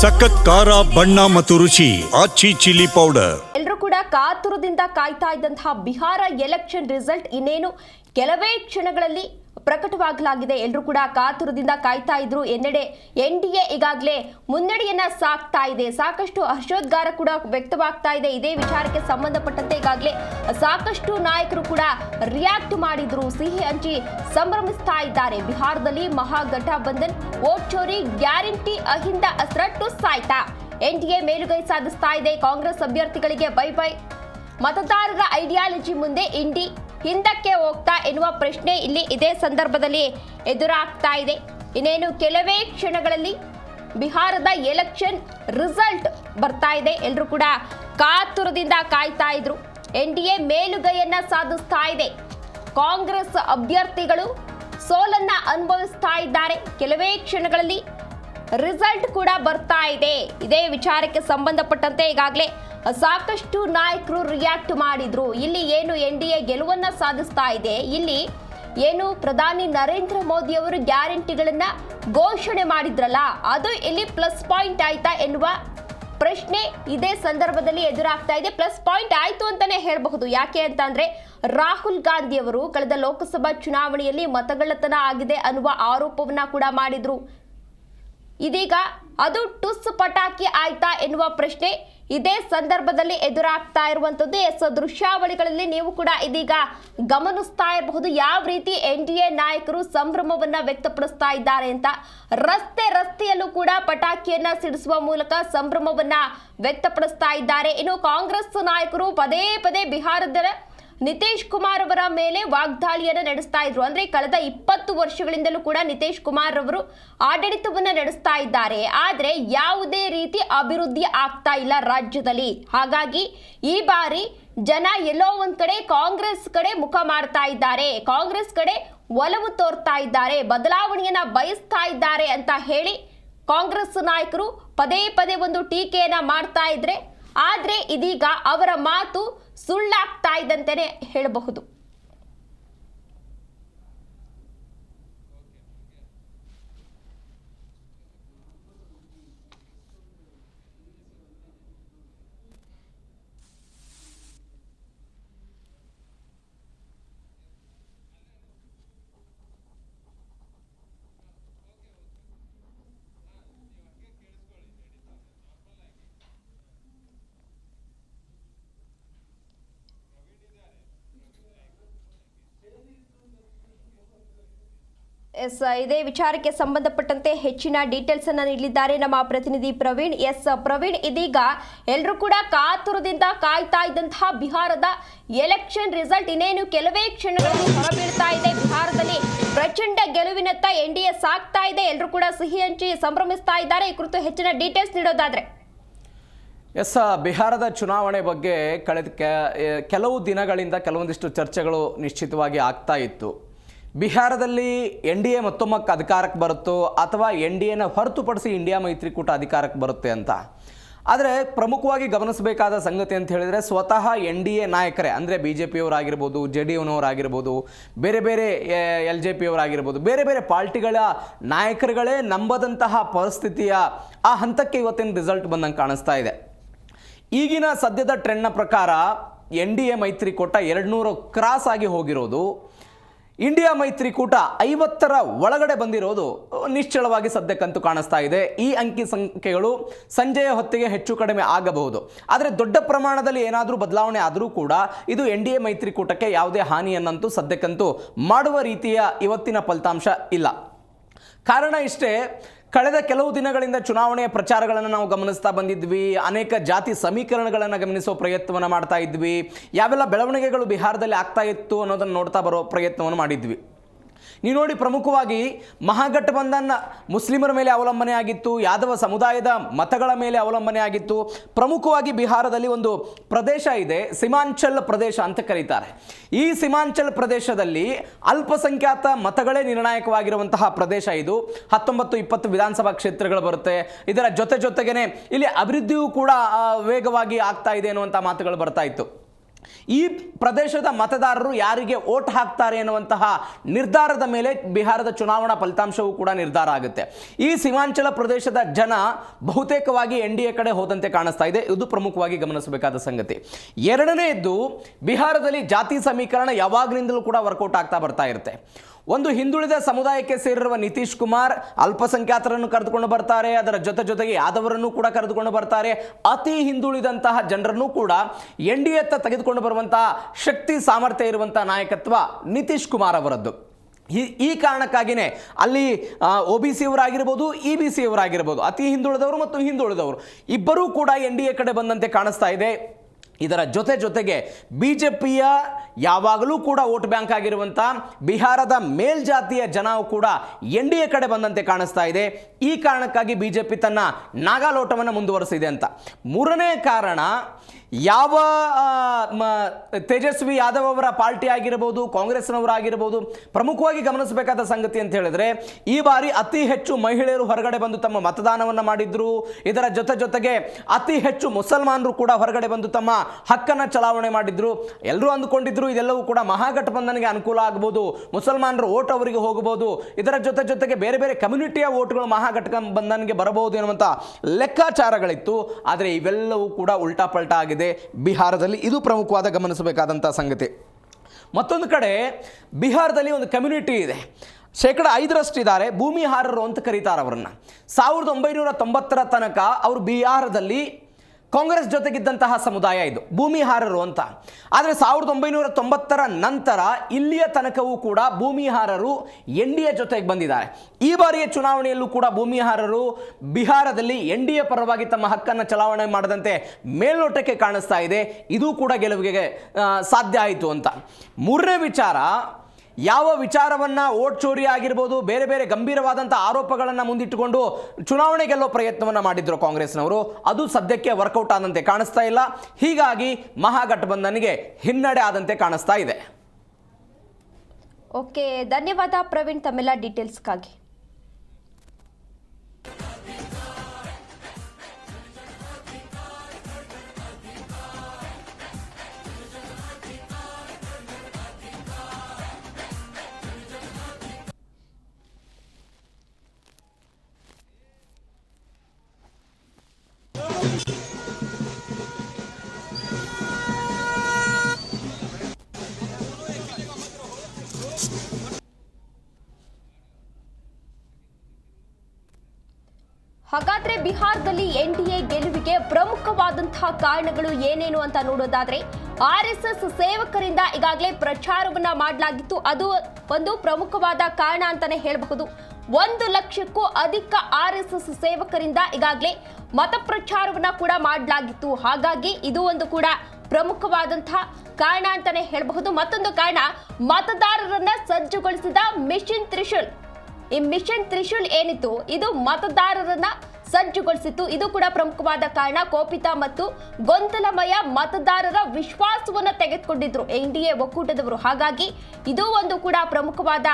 ಸಖತ್ ಖಾರ, ಬಣ್ಣ ಮತ್ತು ರುಚಿ, ಆಚಿ ಚಿಲ್ಲಿ ಪೌಡರ್. ಎಲ್ಲರೂ ಕೂಡ ಕಾತುರದಿಂದ ಕಾಯ್ತಾ ಇದ್ದಂತಹ ಬಿಹಾರ ಎಲೆಕ್ಷನ್ ರಿಸಲ್ಟ್ ಇನ್ನೇನು? ಕೆಲವೇ ಕ್ಷಣಗಳಲ್ಲಿ ಪ್ರಕಟವಾಗಲಾಗಿದೆ. ಎಲ್ಲರೂ ಕೂಡ ಕಾತುರದಿಂದ ಕಾಯ್ತಾ ಇದ್ರು. ಎನ್ನಡೆ ಎನ್ ಡಿ ಎ ಈಗಾಗಲೇ ಮುನ್ನಡೆಯನ್ನ ಸಾಕ್ತಾ ಇದೆ. ಸಾಕಷ್ಟು ಹರ್ಷೋದ್ಗಾರ ಕೂಡ ವ್ಯಕ್ತವಾಗ್ತಾ ಇದೆ. ಇದೇ ವಿಚಾರಕ್ಕೆ ಸಂಬಂಧಪಟ್ಟಂತೆ ಈಗಾಗಲೇ ಸಾಕಷ್ಟು ನಾಯಕರು ಕೂಡ ರಿಯಾಕ್ಟ್ ಮಾಡಿದ್ರು. ಸಿಹಿ ಹಂಚಿ ಸಂಭ್ರಮಿಸ್ತಾ ಇದ್ದಾರೆ. ಬಿಹಾರದಲ್ಲಿ ಮಹಾಗಠಬಂಧನ್ ವೋಟ್ ಚೋರಿ ಗ್ಯಾರಂಟಿ ಅಹಿಂದ ಅಸ್ರಟ್ಟು ಸಾಯ್ತಾ. ಎ ಮೇಲುಗೈ ಸಾಧಿಸ್ತಾ ಇದೆ. ಕಾಂಗ್ರೆಸ್ ಅಭ್ಯರ್ಥಿಗಳಿಗೆ ಬೈ ಬೈ. ಮತದಾರರ ಐಡಿಯಾಲಜಿ ಮುಂದೆ ಇಂಡಿ ಹಿಂದಕ್ಕೆ ಹೋಗ್ತಾ ಎನ್ನುವ ಪ್ರಶ್ನೆ ಇಲ್ಲಿ ಇದೇ ಸಂದರ್ಭದಲ್ಲಿ ಎದುರಾಗ್ತಾ ಇದೆ. ಇನ್ನೇನು ಕೆಲವೇ ಕ್ಷಣಗಳಲ್ಲಿ ಬಿಹಾರದ ಎಲೆಕ್ಷನ್ ರಿಸಲ್ಟ್ ಬರ್ತಾ ಇದೆ. ಎಲ್ಲರೂ ಕೂಡ ಕಾತುರದಿಂದ ಕಾಯ್ತಾ ಇದ್ರು. ಎನ್ ಡಿ ಎ ಮೇಲುಗೈಯನ್ನ ಸಾಧಿಸ್ತಾ ಇದೆ. ಕಾಂಗ್ರೆಸ್ ಅಭ್ಯರ್ಥಿಗಳು ಸೋಲನ್ನ ಅನುಭವಿಸ್ತಾ ಇದ್ದಾರೆ. ಕೆಲವೇ ಕ್ಷಣಗಳಲ್ಲಿ ರಿಸಲ್ಟ್ ಕೂಡ ಬರ್ತಾ ಇದೆ. ಇದೇ ವಿಚಾರಕ್ಕೆ ಸಂಬಂಧಪಟ್ಟಂತೆ ಈಗಾಗಲೇ ಸಾಕಷ್ಟು ನಾಯಕರು ರಿಯಾಕ್ಟ್ ಮಾಡಿದ್ರು. ಇಲ್ಲಿ ಏನು ಎನ್ ಡಿ ಎ ಗೆಲುವನ್ನ ಸಾಧಿಸ್ತಾ ಇದೆ? ಇಲ್ಲಿ ಏನು ಪ್ರಧಾನಿ ನರೇಂದ್ರ ಮೋದಿ ಅವರು ಗ್ಯಾರಂಟಿಗಳನ್ನ ಘೋಷಣೆ ಮಾಡಿದ್ರಲ್ಲ, ಅದು ಇಲ್ಲಿ ಪ್ಲಸ್ ಪಾಯಿಂಟ್ ಆಯ್ತಾ ಎನ್ನುವ ಪ್ರಶ್ನೆ ಇದೇ ಸಂದರ್ಭದಲ್ಲಿ ಎದುರಾಗ್ತಾ ಇದೆ. ಪ್ಲಸ್ ಪಾಯಿಂಟ್ ಆಯ್ತು ಅಂತಾನೆ ಹೇಳಬಹುದು. ಯಾಕೆ ಅಂತ ಅಂದ್ರೆ ರಾಹುಲ್ ಗಾಂಧಿ ಅವರು ಕಳೆದ ಲೋಕಸಭಾ ಚುನಾವಣೆಯಲ್ಲಿ ಮತಗಳ್ಳತನ ಆಗಿದೆ ಅನ್ನುವ ಆರೋಪವನ್ನ ಕೂಡ ಮಾಡಿದ್ರು. ಇದೀಗ ಅದು ಟುಸ್ ಪಟಾಕಿ ಆಯ್ತಾ ಎನ್ನುವ ಪ್ರಶ್ನೆ ಇದೇ ಸಂದರ್ಭದಲ್ಲಿ ಎದುರಾಗ್ತಾ ಇರುವಂತದ್ದು ಎಸ್ ದೃಶ್ಯಾವಳಿಗಳಲ್ಲಿ ನೀವು ಕೂಡ ಇದೀಗ ಗಮನಿಸ್ತಾ ಇರಬಹುದು. ಯಾವ ರೀತಿ ಎನ್ ಡಿ ಎ ನಾಯಕರು ಸಂಭ್ರಮವನ್ನ ವ್ಯಕ್ತಪಡಿಸ್ತಾ ಇದ್ದಾರೆ ಅಂತ ರಸ್ತೆ ರಸ್ತೆಯಲ್ಲೂ ಕೂಡ ಪಟಾಕಿಯನ್ನ ಸಿಡಿಸುವ ಮೂಲಕ ಸಂಭ್ರಮವನ್ನ ವ್ಯಕ್ತಪಡಿಸ್ತಾ ಇದ್ದಾರೆ. ಇನ್ನು ಕಾಂಗ್ರೆಸ್ ನಾಯಕರು ಪದೇ ಪದೇ ಬಿಹಾರದ ನಿತೀಶ್ ಕುಮಾರ್ ಅವರ ಮೇಲೆ ವಾಗ್ದಾಳಿಯನ್ನು ನಡೆಸ್ತಾ ಇದ್ರು. ಅಂದ್ರೆ ಕಳೆದ ಇಪ್ಪತ್ತು ವರ್ಷಗಳಿಂದಲೂ ಕೂಡ ನಿತೇಶ್ ಕುಮಾರ್ ಅವರು ಆಡಳಿತವನ್ನು ನಡೆಸ್ತಾ ಇದ್ದಾರೆ. ಆದರೆ ಯಾವುದೇ ರೀತಿ ಅಭಿವೃದ್ಧಿ ಆಗ್ತಾ ಇಲ್ಲ ರಾಜ್ಯದಲ್ಲಿ. ಹಾಗಾಗಿ ಈ ಬಾರಿ ಜನ ಎಲ್ಲೋ ಒಂದ್ ಕಡೆ ಕಾಂಗ್ರೆಸ್ ಕಡೆ ಮುಖ ಮಾಡ್ತಾ ಇದ್ದಾರೆ. ಕಾಂಗ್ರೆಸ್ ಕಡೆ ಒಲವು ತೋರ್ತಾ ಇದ್ದಾರೆ. ಬದಲಾವಣೆಯನ್ನ ಬಯಸ್ತಾ ಇದ್ದಾರೆ ಅಂತ ಹೇಳಿ ಕಾಂಗ್ರೆಸ್ ನಾಯಕರು ಪದೇ ಪದೇ ಒಂದು ಟೀಕೆಯನ್ನ ಮಾಡ್ತಾ ಇದ್ರೆ. ಆದ್ರೆ ಇದೀಗ ಅವರ ಮಾತು ಸುಳ್ಳಾಗ್ತಾ ಇದ್ದಂತೆಯೇ ಹೇಳಬಹುದು. ಎಸ್ ಇದೇ ವಿಚಾರಕ್ಕೆ ಸಂಬಂಧಪಟ್ಟಂತೆ ಹೆಚ್ಚಿನ ಡೀಟೇಲ್ಸ್ ಅನ್ನ ನೀಡಲಿದ್ದಾರೆ ನಮ್ಮ ಪ್ರತಿನಿಧಿ ಪ್ರವೀಣ್. ಎಸ್ ಪ್ರವೀಣ್, ಇದೀಗ ಎಲ್ಲರೂ ಕೂಡ ಕಾತುರದಿಂದ ಕಾಯ್ತಾ ಇದ್ದಂತಹ ಬಿಹಾರದ ಎಲೆಕ್ಷನ್ ರಿಸಲ್ಟ್ ಇನ್ನೇನು ಕೆಲವೇ ಕ್ಷಣಗಳಲ್ಲಿ ಹೊರಬೀಳ್ತಾ ಇದೆ. ಬಿಹಾರದಲ್ಲಿ ಪ್ರಚಂಡ ಗೆಲುವಿನತ್ತ ಎನ್ ಡಿ ಎ ಸಾಗ್ತಾ ಇದೆ. ಎಲ್ಲರೂ ಕೂಡ ಸಿಹಿ ಹಂಚಿ ಸಂಭ್ರಮಿಸ್ತಾ ಇದ್ದಾರೆ. ಈ ಕುರಿತು ಹೆಚ್ಚಿನ ಡೀಟೇಲ್ಸ್ ನೀಡೋದಾದ್ರೆ. ಎಸ್, ಬಿಹಾರದ ಚುನಾವಣೆ ಬಗ್ಗೆ ಕಳೆದ ಕೆಲವು ದಿನಗಳಿಂದ ಕೆಲವೊಂದಿಷ್ಟು ಚರ್ಚೆಗಳು ನಿಶ್ಚಿತವಾಗಿ ಆಗ್ತಾ ಇತ್ತು. ಬಿಹಾರದಲ್ಲಿ ಎನ್ ಡಿ ಎ ಮತ್ತೊಮ್ಮಕ್ಕೆ ಅಧಿಕಾರಕ್ಕೆ ಬರುತ್ತೋ ಅಥವಾ ಎನ್ ಡಿ ಎನ ಹೊರತುಪಡಿಸಿ ಇಂಡಿಯಾ ಮೈತ್ರಿಕೂಟ ಅಧಿಕಾರಕ್ಕೆ ಬರುತ್ತೆ ಅಂತ. ಆದರೆ ಪ್ರಮುಖವಾಗಿ ಗಮನಿಸಬೇಕಾದ ಸಂಗತಿ ಅಂತ ಹೇಳಿದರೆ ಸ್ವತಃ ಎನ್ ಡಿ ಎ ನಾಯಕರೇ, ಅಂದರೆ ಬಿ ಜೆ ಪಿಯವರಾಗಿರ್ಬೋದು, ಜೆ ಡಿ ಯುನವರಾಗಿರ್ಬೋದು ಬೇರೆ ಬೇರೆ ಎಲ್ ಜೆ ಪಿಯವರಾಗಿರ್ಬೋದು, ಬೇರೆ ಬೇರೆ ಪಾರ್ಟಿಗಳ ನಾಯಕರುಗಳೇ ನಂಬದಂತಹ ಪರಿಸ್ಥಿತಿಯ ಆ ಹಂತಕ್ಕೆ ಇವತ್ತಿನ ರಿಸಲ್ಟ್ ಬಂದಂಗೆ ಕಾಣಿಸ್ತಾ ಇದೆ. ಈಗಿನ ಸದ್ಯದ ಟ್ರೆಂಡ್ನ ಪ್ರಕಾರ ಎನ್ ಡಿ ಎ ಮೈತ್ರಿಕೂಟ ಎರಡುನೂರು ಕ್ರಾಸ್ ಆಗಿ ಹೋಗಿರೋದು. ಇಂಡಿಯಾ ಮೈತ್ರಿಕೂಟ ಐವತ್ತರ ಒಳಗಡೆ ಬಂದಿರೋದು ನಿಶ್ಚಳವಾಗಿ ಸದ್ಯಕ್ಕಂತೂ ಕಾಣಿಸ್ತಾ ಇದೆ. ಈ ಅಂಕಿ ಸಂಖ್ಯೆಗಳು ಸಂಜೆಯ ಹೊತ್ತಿಗೆ ಹೆಚ್ಚು ಕಡಿಮೆ ಆಗಬಹುದು. ಆದರೆ ದೊಡ್ಡ ಪ್ರಮಾಣದಲ್ಲಿ ಏನಾದರೂ ಬದಲಾವಣೆ ಆದರೂ ಕೂಡ ಇದು ಎನ್ ಡಿ ಎ ಮೈತ್ರಿಕೂಟಕ್ಕೆ ಯಾವುದೇ ಹಾನಿಯನ್ನಂತೂ ಸದ್ಯಕ್ಕಂತೂ ಮಾಡುವ ರೀತಿಯ ಇವತ್ತಿನ ಫಲಿತಾಂಶ ಇಲ್ಲ. ಕಾರಣ ಇಷ್ಟೇ ಕಳೆದ ಕೆಲವು ದಿನಗಳಿಂದ ಚುನಾವಣೆಯ ಪ್ರಚಾರಗಳನ್ನು ನಾವು ಗಮನಿಸ್ತಾ ಬಂದಿದ್ವಿ. ಅನೇಕ ಜಾತಿ ಸಮೀಕರಣಗಳನ್ನು ಗಮನಿಸೋ ಪ್ರಯತ್ನವನ್ನು ಮಾಡ್ತಾ ಇದ್ವಿ. ಯಾವೆಲ್ಲ ಬೆಳವಣಿಗೆಗಳು ಬಿಹಾರದಲ್ಲಿ ಆಗ್ತಾ ಇತ್ತು ಅನ್ನೋದನ್ನು ನೋಡ್ತಾ ಬರೋ ಪ್ರಯತ್ನವನ್ನು ಮಾಡಿದ್ವಿ. ನೀವು ನೋಡಿ ಪ್ರಮುಖವಾಗಿ ಮಹಾಗಠಬಂಧನ್ ಮುಸ್ಲಿಮರ ಮೇಲೆ ಅವಲಂಬನೆ ಆಗಿತ್ತು, ಯಾದವ ಸಮುದಾಯದ ಮತಗಳ ಮೇಲೆ ಅವಲಂಬನೆ ಆಗಿತ್ತು. ಪ್ರಮುಖವಾಗಿ ಬಿಹಾರದಲ್ಲಿ ಒಂದು ಪ್ರದೇಶ ಇದೆ, ಸಿಮಾಂಚಲ್ ಪ್ರದೇಶ ಅಂತ ಕರೀತಾರೆ. ಈ ಸಿಮಾಂಚಲ್ ಪ್ರದೇಶದಲ್ಲಿ ಅಲ್ಪಸಂಖ್ಯಾತ ಮತಗಳೇ ನಿರ್ಣಾಯಕವಾಗಿರುವಂತಹ ಪ್ರದೇಶ ಇದು. ಹತ್ತೊಂಬತ್ತು ಇಪ್ಪತ್ತು ವಿಧಾನಸಭಾ ಕ್ಷೇತ್ರಗಳು ಬರುತ್ತೆ. ಇದರ ಜೊತೆ ಜೊತೆಗೇನೆ ಇಲ್ಲಿ ಅಭಿವೃದ್ಧಿಯೂ ಕೂಡ ವೇಗವಾಗಿ ಆಗ್ತಾ ಇದೆ ಅನ್ನುವಂಥ ಮಾತುಗಳು ಬರ್ತಾ ಇತ್ತು. ಈ ಪ್ರದೇಶದ ಮತದಾರರು ಯಾರಿಗೆ ಓಟ್ ಹಾಕ್ತಾರೆ ಎನ್ನುವಂತಹ ನಿರ್ಧಾರದ ಮೇಲೆ ಬಿಹಾರದ ಚುನಾವಣಾ ಫಲಿತಾಂಶವೂ ಕೂಡ ನಿರ್ಧಾರ ಆಗುತ್ತೆ. ಈ ಸೀಮಾಂಚಲ ಪ್ರದೇಶದ ಜನ ಬಹುತೇಕವಾಗಿ ಎನ್ ಡಿ ಎ ಕಡೆ ಹೋದಂತೆ ಕಾಣಿಸ್ತಾ ಇದೆ. ಇದು ಪ್ರಮುಖವಾಗಿ ಗಮನಿಸಬೇಕಾದ ಸಂಗತಿ. ಎರಡನೇದ್ದು ಬಿಹಾರದಲ್ಲಿ ಜಾತಿ ಸಮೀಕರಣ ಯಾವಾಗಲಿಂದಲೂ ಕೂಡ ವರ್ಕೌಟ್ ಆಗ್ತಾ ಬರ್ತಾ ಇರುತ್ತೆ. ಒಂದು ಹಿಂದುಳಿದ ಸಮುದಾಯಕ್ಕೆ ಸೇರಿರುವ ನಿತೀಶ್ ಕುಮಾರ್ ಅಲ್ಪಸಂಖ್ಯಾತರನ್ನು ಕರೆದುಕೊಂಡು ಬರ್ತಾರೆ, ಅದರ ಜೊತೆ ಜೊತೆಗೆ ಯಾದವರನ್ನು ಕೂಡ ಕರೆದುಕೊಂಡು ಬರ್ತಾರೆ. ಅತಿ ಹಿಂದುಳಿದಂತಹ ಜನರನ್ನು ಕೂಡ ಎನ್ ಡಿ ಎತ್ತ ತೆಗೆದುಕೊಂಡು ಬರುವಂತಹ ಶಕ್ತಿ, ಸಾಮರ್ಥ್ಯ ಇರುವಂತಹ ನಾಯಕತ್ವ ನಿತೀಶ್ ಕುಮಾರ್ ಅವರದ್ದು. ಈ ಈ ಕಾರಣಕ್ಕಾಗಿಯೇ ಅಲ್ಲಿ ಒ ಬಿ ಸಿ ಅವರಾಗಿರ್ಬೋದು, ಇ ಬಿ ಸಿ ಅವರಾಗಿರ್ಬೋದು, ಅತಿ ಹಿಂದುಳಿದವರು ಮತ್ತು ಹಿಂದುಳಿದವರು ಇಬ್ಬರೂ ಕೂಡ ಎನ್ ಡಿ ಎ ಕಡೆ ಬಂದಂತೆ ಕಾಣಿಸ್ತಾ ಇದೆ. ಇದರ ಜೊತೆ ಜೊತೆಗೆ ಬಿ ಜೆ ಪಿಯ ಯಾವಾಗಲೂ ಕೂಡ ವೋಟ್ ಬ್ಯಾಂಕ್ ಆಗಿರುವಂಥ ಬಿಹಾರದ ಮೇಲ್ಜಾತಿಯ ಜನವು ಕೂಡ ಎನ್ ಡಿ ಎ ಕಡೆ ಬಂದಂತೆ ಕಾಣಿಸ್ತಾ ಇದೆ. ಈ ಕಾರಣಕ್ಕಾಗಿ ಬಿ ಜೆ ಪಿ ತನ್ನ ನಾಗಾಲೋಟವನ್ನು ಮುಂದುವರಿಸಿದೆ ಅಂತ. ಮೂರನೇ ಕಾರಣ ಯಾವ ತೇಜಸ್ವಿ ಯಾದವ್ ಅವರ ಪಾರ್ಟಿ ಆಗಿರ್ಬೋದು, ಕಾಂಗ್ರೆಸ್ನವರಾಗಿರ್ಬೋದು, ಪ್ರಮುಖವಾಗಿ ಗಮನಿಸಬೇಕಾದ ಸಂಗತಿ ಅಂತ ಹೇಳಿದ್ರೆ, ಈ ಬಾರಿ ಅತಿ ಹೆಚ್ಚು ಮಹಿಳೆಯರು ಹೊರಗಡೆ ಬಂದು ತಮ್ಮ ಮತದಾನವನ್ನು ಮಾಡಿದ್ರು. ಇದರ ಜೊತೆ ಜೊತೆಗೆ ಅತಿ ಹೆಚ್ಚು ಮುಸಲ್ಮಾನರು ಕೂಡ ಹೊರಗಡೆ ಬಂದು ತಮ್ಮ ಹಕ್ಕನ್ನು ಚಲಾವಣೆ ಮಾಡಿದ್ರು. ಎಲ್ಲರೂ ಅಂದುಕೊಂಡಿದ್ರು ಇದೆಲ್ಲವೂ ಕೂಡ ಮಹಾಗಠಬಂಧನಿಗೆ ಅನುಕೂಲ ಆಗ್ಬೋದು. ಮುಸಲ್ಮಾನರು ಓಟ್ ಅವರಿಗೆ ಹೋಗಬಹುದು ಇದರ ಜೊತೆ ಜೊತೆಗೆ ಬೇರೆ ಬೇರೆ ಕಮ್ಯುನಿಟಿಯ ಓಟ್ಗಳು ಮಹಾಗಠಬಂಧನ್ಗೆ ಬರಬಹುದು ಎನ್ನುವಂಥ ಲೆಕ್ಕಾಚಾರಗಳಿತ್ತು. ಆದರೆ ಇವೆಲ್ಲವೂ ಕೂಡ ಉಲ್ಟಾ ಪಲ್ಟಾ ಆಗಿದೆ ಬಿಹಾರದಲ್ಲಿ ಇದು ಪ್ರಮುಖವಾದ ಗಮನಿಸಬೇಕಾದಂಥ ಸಂಗತಿ. ಮತ್ತೊಂದು ಕಡೆ ಬಿಹಾರದಲ್ಲಿ ಒಂದು ಕಮ್ಯುನಿಟಿ ಇದೆ. ಶೇಕಡ ಐದರಷ್ಟಿದ್ದಾರೆ ಭೂಮಿಹಾರರು ಅಂತ ಕರೀತಾರೆ ಅವರನ್ನು ಸಾವಿರದ ಒಂಬೈನೂರ ತೊಂಬತ್ತರ ತನಕ ಅವರು ಬಿಹಾರದಲ್ಲಿ ಕಾಂಗ್ರೆಸ್ ಜೊತೆಗಿದ್ದಂತಹ ಸಮುದಾಯ ಇದು, ಭೂಮಿಹಾರರು ಅಂತ. ಆದರೆ ಸಾವಿರದ ಒಂಬೈನೂರ ತೊಂಬತ್ತರ ನಂತರ ಇಲ್ಲಿಯ ತನಕವೂ ಕೂಡ ಭೂಮಿಹಾರರು ಎನ್ ಡಿ ಎ ಜೊತೆಗೆ ಬಂದಿದ್ದಾರೆ. ಈ ಬಾರಿಯ ಚುನಾವಣೆಯಲ್ಲೂ ಕೂಡ ಭೂಮಿಹಾರರು ಬಿಹಾರದಲ್ಲಿ ಎನ್ ಡಿ ಎ ಪರವಾಗಿ ತಮ್ಮ ಹಕ್ಕನ್ನು ಚಲಾವಣೆ ಮಾಡದಂತೆ ಮೇಲ್ನೋಟಕ್ಕೆ ಕಾಣಿಸ್ತಾ ಇದೆ. ಇದು ಕೂಡ ಗೆಲುವಿಗೆ ಸಾಧ್ಯ ಆಯಿತು ಅಂತ. ಮೂರನೇ ವಿಚಾರ ಯಾವ ವಿಚಾರವನ್ನ ಓಟ್ ಚೋರಿ ಆಗಿರ್ಬೋದು, ಬೇರೆ ಬೇರೆ ಗಂಭೀರವಾದಂಥ ಆರೋಪಗಳನ್ನು ಮುಂದಿಟ್ಟುಕೊಂಡು ಚುನಾವಣೆ ಗೆಲ್ಲೋ ಪ್ರಯತ್ನವನ್ನು ಮಾಡಿದ್ರು ಕಾಂಗ್ರೆಸ್ನವರು. ಅದು ಸದ್ಯಕ್ಕೆ ವರ್ಕೌಟ್ ಆದಂತೆ ಕಾಣಿಸ್ತಾ ಇಲ್ಲ. ಹೀಗಾಗಿ ಮಹಾಗಠಬಂಧನ್ಗೆ ಹಿನ್ನಡೆ ಆದಂತೆ ಕಾಣಿಸ್ತಾ ಇದೆ. ಓಕೆ, ಧನ್ಯವಾದ ಪ್ರವೀಣ್ ತಮ್ಮೆಲ್ಲ ಡೀಟೇಲ್ಸ್ಗಾಗಿ ಹಾಗಾದ್ರೆ ಬಿಹಾರದಲ್ಲಿ ಎನ್ ಡಿ ಗೆಲುವಿಗೆ ಪ್ರಮುಖವಾದಂತಹ ಕಾರಣಗಳು ಏನೇನು ಅಂತ ನೋಡೋದಾದ್ರೆ ಆರ್ ಎಸ್ ಎಸ್ ಸೇವಕರಿಂದ ಈಗಾಗಲೇ ಪ್ರಚಾರವನ್ನ ಮಾಡಲಾಗಿತ್ತು. ಅದು ಒಂದು ಪ್ರಮುಖವಾದ ಕಾರಣ ಅಂತಾನೆ ಹೇಳಬಹುದು. ಒಂದು ಲಕ್ಷಕ್ಕೂ ಅಧಿಕ ಆರ್ ಎಸ್ ಎಸ್ ಸೇವಕರಿಂದ ಈಗಾಗಲೇ ಮತ ಪ್ರಚಾರವನ್ನ ಕೂಡ ಮಾಡಲಾಗಿತ್ತು. ಹಾಗಾಗಿ ಇದು ಒಂದು ಕೂಡ ಪ್ರಮುಖವಾದಂತಹ ಕಾರಣ ಅಂತಾನೆ ಹೇಳಬಹುದು. ಮತ್ತೊಂದು ಕಾರಣ, ಮತದಾರರನ್ನ ಸಜ್ಜುಗೊಳಿಸಿದ ಮಿಷನ್ ತ್ರಿಶೂಲ್. ಈ ಮಿಷನ್ ತ್ರಿಶೂಲ್ ಏನಿತ್ತು? ಇದು ಮತದಾರರನ್ನ ಸಜ್ಜುಗೊಳಿಸಿತ್ತು. ಇದು ಕೂಡ ಪ್ರಮುಖವಾದ ಕಾರಣ. ಕೋಪಿತ ಮತ್ತು ಗೊಂದಲಮಯ ಮತದಾರರ ವಿಶ್ವಾಸವನ್ನ ತೆಗೆದುಕೊಂಡಿದ್ರು ಎನ್ ಡಿ ಎ ಒಕ್ಕೂಟದವರು. ಹಾಗಾಗಿ ಇದು ಒಂದು ಕೂಡ ಪ್ರಮುಖವಾದ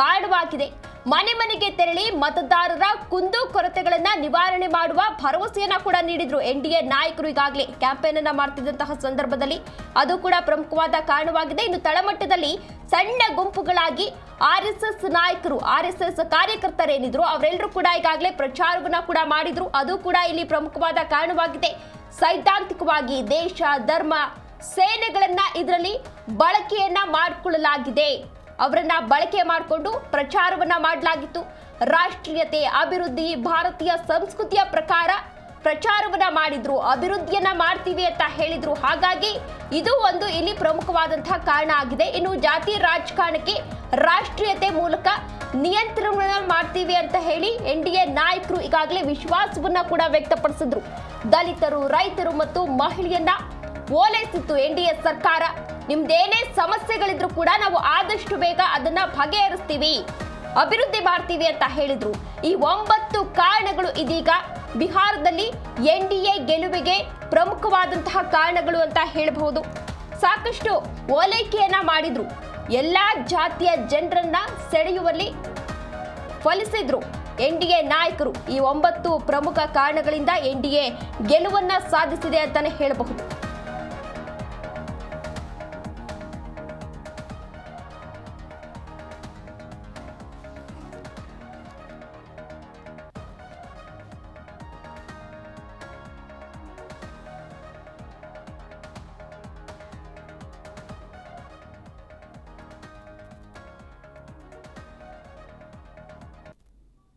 ಕಾರಣವಾಗಿದೆ. ಮನೆ ಮನೆಗೆ ತೆರಳಿ ಮತದಾರರ ಕುಂದು ಕೊರತೆಗಳನ್ನ ನಿವಾರಣೆ ಮಾಡುವ ಭರವಸೆಯನ್ನ ಕೂಡ ನೀಡಿದ್ರು ಎನ್ ಡಿ ಎ ನಾಯಕರು ಈಗಾಗಲೇ. ಕ್ಯಾಂಪೇನ್ ಅನ್ನ ಮಾಡ್ತಿದ್ದಂತಹ ಸಂದರ್ಭದಲ್ಲಿ ಅದು ಕೂಡ ಪ್ರಮುಖವಾದ ಕಾರಣವಾಗಿದೆ. ಇನ್ನು ತಳಮಟ್ಟದಲ್ಲಿ ಸಣ್ಣ ಗುಂಪುಗಳಾಗಿ ಆರ್ ಎಸ್ ಎಸ್ ನಾಯಕರು, ಆರ್ ಎಸ್ ಎಸ್ ಕಾರ್ಯಕರ್ತರೇನಿದ್ರು ಅವರೆಲ್ಲರೂ ಕೂಡ ಈಗಾಗಲೇ ಪ್ರಚಾರವನ್ನ ಕೂಡ ಮಾಡಿದ್ರು. ಅದು ಕೂಡ ಇಲ್ಲಿ ಪ್ರಮುಖವಾದ ಕಾರಣವಾಗಿದೆ. ಸೈದ್ಧಾಂತಿಕವಾಗಿ ದೇಶ, ಧರ್ಮ, ಸೇನೆಗಳನ್ನ ಇದರಲ್ಲಿ ಬಳಕೆಯನ್ನ ಮಾಡಿಕೊಳ್ಳಲಾಗಿದೆ. ಅವರನ್ನ ಬಳಕೆ ಮಾಡಿಕೊಂಡು ಪ್ರಚಾರವನ್ನ ಮಾಡಲಾಗಿತ್ತು. ರಾಷ್ಟ್ರೀಯತೆ, ಅಭಿವೃದ್ಧಿ, ಭಾರತೀಯ ಸಂಸ್ಕೃತಿಯ ಪ್ರಕಾರ ಪ್ರಚಾರವನ್ನ ಮಾಡಿದ್ರು, ಅಭಿವೃದ್ಧಿಯನ್ನ ಮಾಡ್ತೀವಿ ಅಂತ ಹೇಳಿದ್ರು. ಹಾಗಾಗಿ ಇದು ಒಂದು ಇಲ್ಲಿ ಪ್ರಮುಖವಾದಂತಹ ಕಾರಣ ಆಗಿದೆ. ಇನ್ನು ಜಾತಿ ರಾಜಕಾರಣಕ್ಕೆ ರಾಷ್ಟ್ರೀಯತೆ ಮೂಲಕ ನಿಯಂತ್ರಣ ಮಾಡ್ತೀವಿ ಅಂತ ಹೇಳಿ ಎನ್ ಡಿ ಎ ನಾಯಕರು ಈಗಾಗಲೇ ವಿಶ್ವಾಸವನ್ನ ಕೂಡ ವ್ಯಕ್ತಪಡಿಸಿದ್ರು. ದಲಿತರು, ರೈತರು ಮತ್ತು ಮಹಿಳೆಯನ್ನ ಓಲೈಸಿತ್ತು ಎನ್ ಡಿ ಎ ಸರ್ಕಾರ. ನಿಮ್ದೇನೇ ಸಮಸ್ಯೆಗಳಿದ್ರು ಕೂಡ ನಾವು ಆದಷ್ಟು ಬೇಗ ಅದನ್ನ ಬಗೆಹರಿಸ್ತೀವಿ. ಅಭಿವೃದ್ಧಿ ಮಾಡ್ತೀವಿ ಅಂತ ಹೇಳಿದ್ರು. ಈ ಒಂಬತ್ತು ಕಾರಣಗಳು ಇದೀಗ ಬಿಹಾರದಲ್ಲಿ ಎನ್ ಡಿ ಎ ಗೆಲುವಿಗೆ ಪ್ರಮುಖವಾದಂತಹ ಕಾರಣಗಳು ಅಂತ ಹೇಳಬಹುದು. ಸಾಕಷ್ಟು ಓಲೈಕೆಯನ್ನ ಮಾಡಿದ್ರು. ಎಲ್ಲಾ ಜಾತಿಯ ಜನರನ್ನ ಸೆಳೆಯುವಲ್ಲಿ ಫಲಿಸಿದ್ರು ಎನ್ ಡಿ ಎ ನಾಯಕರು. ಈ ಒಂಬತ್ತು ಪ್ರಮುಖ ಕಾರಣಗಳಿಂದ ಎನ್ ಡಿ ಎ ಗೆಲುವನ್ನ ಸಾಧಿಸಿದೆ ಅಂತಾನೆ ಹೇಳಬಹುದು.